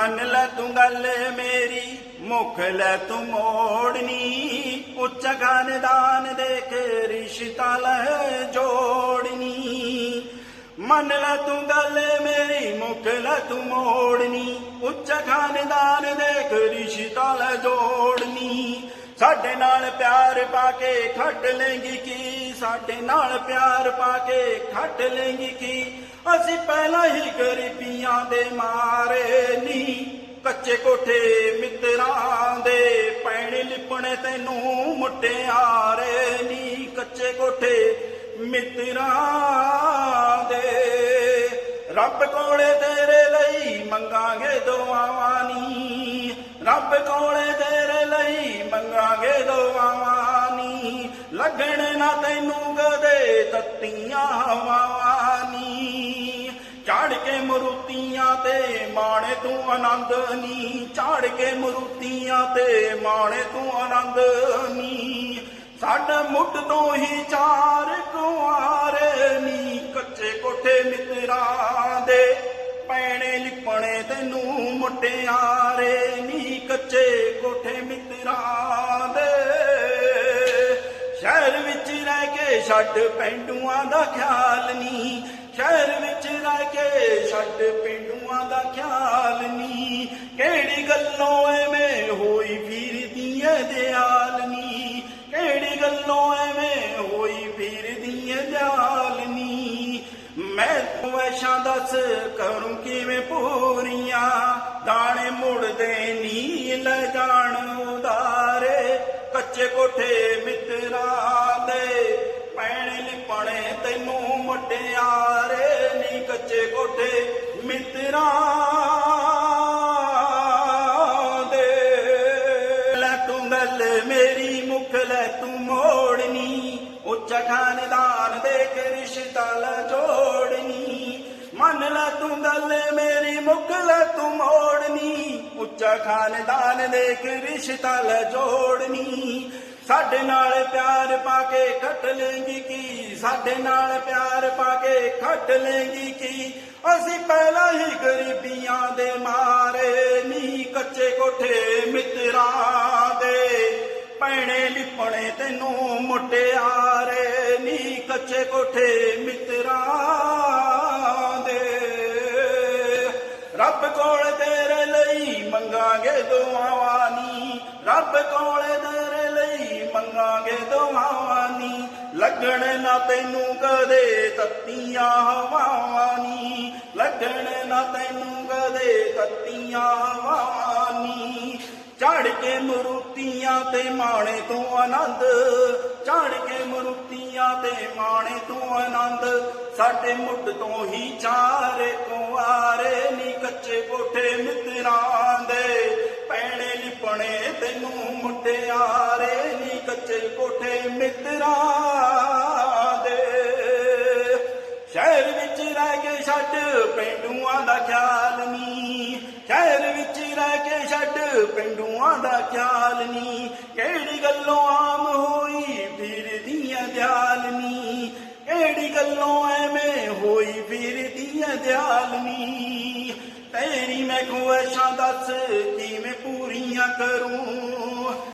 ਮੰਨ ਲੈ ਤੂੰ ਗੱਲ ਮੇਰੀ, ਮੁਖ ਲੈ ਤੂੰ ਮੋੜਨੀ। ਉੱਚ ਖਾਨਦਾਨ ਦੇ ਕੇ ਰਿਸ਼ਤਾ ਲੈ ਜੋੜਨੀ। ਮੰਨ ਲੈ ਤੂੰ ਗੱਲ ਮੇਰੀ, ਮੁਖ ਲੈ ਤੂੰ ਮੋੜਨੀ। ਉੱਚ ਖਾਨਦਾਨ ਦੇ ਕੇ ਰਿਸ਼ਤਾ ਲੈ ਜੋੜਨੀ। ਸਾਡੇ ਨਾਲ ਪਿਆਰ ਪਾ ਕੇ ਖੱਟ ਲੇਂਗੀ ਕੀ? ਸਾਡੇ ਨਾਲ ਪਿਆਰ ਪਾ ਕੇ ਖੱਟ ਲੇਂਗੀ ਕੀ? ਅਸੀਂ ਪਹਿਲਾਂ ਹੀ ਗਰੀਬੀਆਂ ਦੇ ਮਾਰੇ ਨੀ। ਕੱਚੇ ਕੋਠੇ ਮਿੱਤਰਾਂ ਦੇ ਪੈਣੇ ਲਿਪਣੇ ਤੈਨੂੰ ਮੁਟਿਆਰੇ ਨੀ। ਕੱਚੇ ਕੋਠੇ ਮਿੱਤਰਾਂ ਦੇ ਰੱਬ ਕੋਲੇ ਤੇਰੇ ਲਈ ਮੰਗਾਂਗੇ ਦੁਆਵਾਂ ਨੀ। ਰੱਬ ਕੋਲੇ ਤੇਰੇ ਲਈ ਮੰਗਾਂਗੇ ਦੁਆਵਾਂ ਨੀ। ਲੱਗਣ ਨਾ ਤੈਨੂੰ ਕਦੇ ਤੱਤੀਆਂ ਹਵਾਵਾਂ ਨੀ। ਝਾੜ ਕੇ ਮਰੂਤੀਆਂ ਤੇ ਮਾਣੇ ਤੂੰ ਆਨੰਦ ਨੀ। ਝਾੜ ਕੇ ਮਰੂਤੀਆਂ ਤੇ ਮਾਣੇ ਤੂੰ ਆਨੰਦ ਨੀ। ਸਾਡਾ ਮੁੱਢ ਤੋਂ ਹੀ ਚਾਰ ਕੁਆਰੇ ਨੀ। ਕੱਚੇ ਕੋਠੇ ਮਿੱਤਰਾਂ ਦੇ ਪੈਣੇ ਲਿਪਣੇ ਤੈਨੂੰ ਮੁਟਿਆਰੇ ਨੀ ਕੱਚੇ ਕੋਠੇ ਮਿੱਤਰਾਂ ਦੇ। ਸ਼ਹਿਰ ਵਿੱਚ ਰਹਿ ਕੇ ਛੱਡ ਪਿੰਡੂਆਂ ਦਾ ਖਿਆਲ ਨੀ ਸ਼ਹਿਰ ਵਿੱਚ ਰਹਿ ਕੇ ਛੱਡ ਪਿੰਡੂਆਂ ਦਾ ਖਿਆਲ ਨੀ ਕਿਹੜੀ ਗੱਲੋਂ ਐਵੇਂ ਹੋਈ ਫਿਰਦੀ ਐ ਦਿਆਲ ਨੀ ਕਿਹੜੀ ਗੱਲੋਂ ਐਵੇਂ ਹੋਈ ਫਿਰਦੀ ਐ ਦਿਆਲ ਐਸ਼ਾਂ ਦੱਸ ਕਰੂੰ ਕਿਵੇਂ ਪੂਰੀਆਂ? ਦਾਣੇ ਮੁੜਦੇ ਨੀ ਲੈ ਜਾਣ ਉਦਾਰੇ। ਕੱਚੇ ਕੋਠੇ ਮਿੱਤਰਾਂ ਦੇ, ਪੈਣੇ ਲਿਪਣੇ ਤੈਨੂੰ ਮੁਟਿਆਰੇ। ਨੀ ਕੱਚੇ ਕੋਠੇ ਮਿੱਤਰਾਂ ਦੇ। ਲੈ ਤੂੰ ਗੱਲ ਮੇਰੀ ਮੁਖ, ਲੈ ਤੂੰ ਮੋੜਨੀ। ਉੱਚਾ ਖਾਨਦਾਨ ਦੇ ਕੇ ਰਿਸ਼ਤਾ ਲੈ ਮੰਨ ਲੈ ਤੂੰ ਗੱਲ ਮੇਰੀ ਮੁੱਕ ਲੈ ਤੂੰ ਮੋੜਨੀ। ਉੱਚਾ ਖਾਨਦਾਨ ਦੇ ਕੇ ਰਿਸ਼ਤਾ ਲੈ ਜੋੜਨੀ। ਸਾਡੇ ਨਾਲ ਪਿਆਰ ਪਾ ਕੇ ਖੱਟ ਲੇਂਗੀ ਕੀ? ਸਾਡੇ ਨਾਲ ਪਿਆਰ ਪਾ ਕੇ ਖੱਟ ਲੇਂਗੀ ਕੀ? ਅਸੀਂ ਪਹਿਲਾਂ ਹੀ ਗਰੀਬੀਆਂ ਦੇ ਮਾਰੇ ਨੀ, ਕੱਚੇ ਕੋਠੇ ਮਿੱਤਰਾਂ ਦੇ। ਪੈਣੇ ਲਿਪਣੇ ਤੈਨੂੰ ਮੁਟਿਆਰੇ ਨੀ, ਕੱਚੇ ਕੋਠੇ ਮਿੱਤਰਾਂ ਰੱਬ ਕੋਲ ਤੇਰੇ ਲਈ ਮੰਗਾਂਗੇ ਦੁਆਵਾਂ ਨੀ ਰੱਬ ਕੋਲ ਤੇਰੇ ਲਈ ਮੰਗਾਂਗੇ ਦੁਆਵਾਂ ਨੀ ਲੱਗਣ ਨਾ ਤੈਨੂੰ ਕਦੇ ਤੱਤੀਆਂ ਹਵਾਵਾਂ ਨੀ ਲੱਗਣ ਨਾ ਤੈਨੂੰ ਕਦੇ ਤੱਤੀਆਂ ਹਵਾਵਾਂ ਨੀ ਝਾੜ ਕੇ ਮਰੂਤੀਆਂ ਤੇ ਮਾਣੇ ਤੂੰ ਆਨੰਦ। ਝਾੜ ਕੇ ਮਰੂਤੀਆਂ ਤੇ ਮਾਣੇ ਤੂੰ ਆਨੰਦ। ਸਾਡੇ ਮੁੱਢ ਤੋਂ ਹੀ ਚਾਰੇ ਕੁਆਰੇ ਨਿਕ ਕੱਚੇ ਮਿੱਤਰਾਂ ਦੇ ਪੈਣੇ ਲਿਪਣੇ ਤੈਨੂੰ ਮੁਟਿਆਰੇ ਨੀ ਕੱਚੇ ਕੋਠੇ ਮਿੱਤਰਾਂ ਦੇ। ਸ਼ਹਿਰ ਵਿੱਚ ਰਹਿ ਕੇ ਛੱਡ ਪਿੰਡੂਆਂ ਦਾ ਖਿਆਲ ਨੀ, ਸ਼ਹਿਰ ਵਿੱਚ ਰਹਿ ਕੇ ਛੱਡ ਪਿੰਡੂਆਂ ਦਾ ਖਿਆਲ ਨੀ, ਕਿਹੜੀ ਗੱਲੋਂ ਆਮ ਹੋਈ ਫਿਰਦੀਆਂ ਦਿਆਲ ਨੀ, ਕਿਹੜੀ ਗੱਲੋਂ ਐਵੇਂ ਹੋਈ ਫਿਰਦੀਆਂ ਦਿਆਲ ਨੀ। ਤੇਰੀ ਮੈਂ ਖੁਆਇਸ਼ਾਂ ਦੱਸ ਕਿਵੇਂ ਪੂਰੀਆਂ ਕਰੂੰ?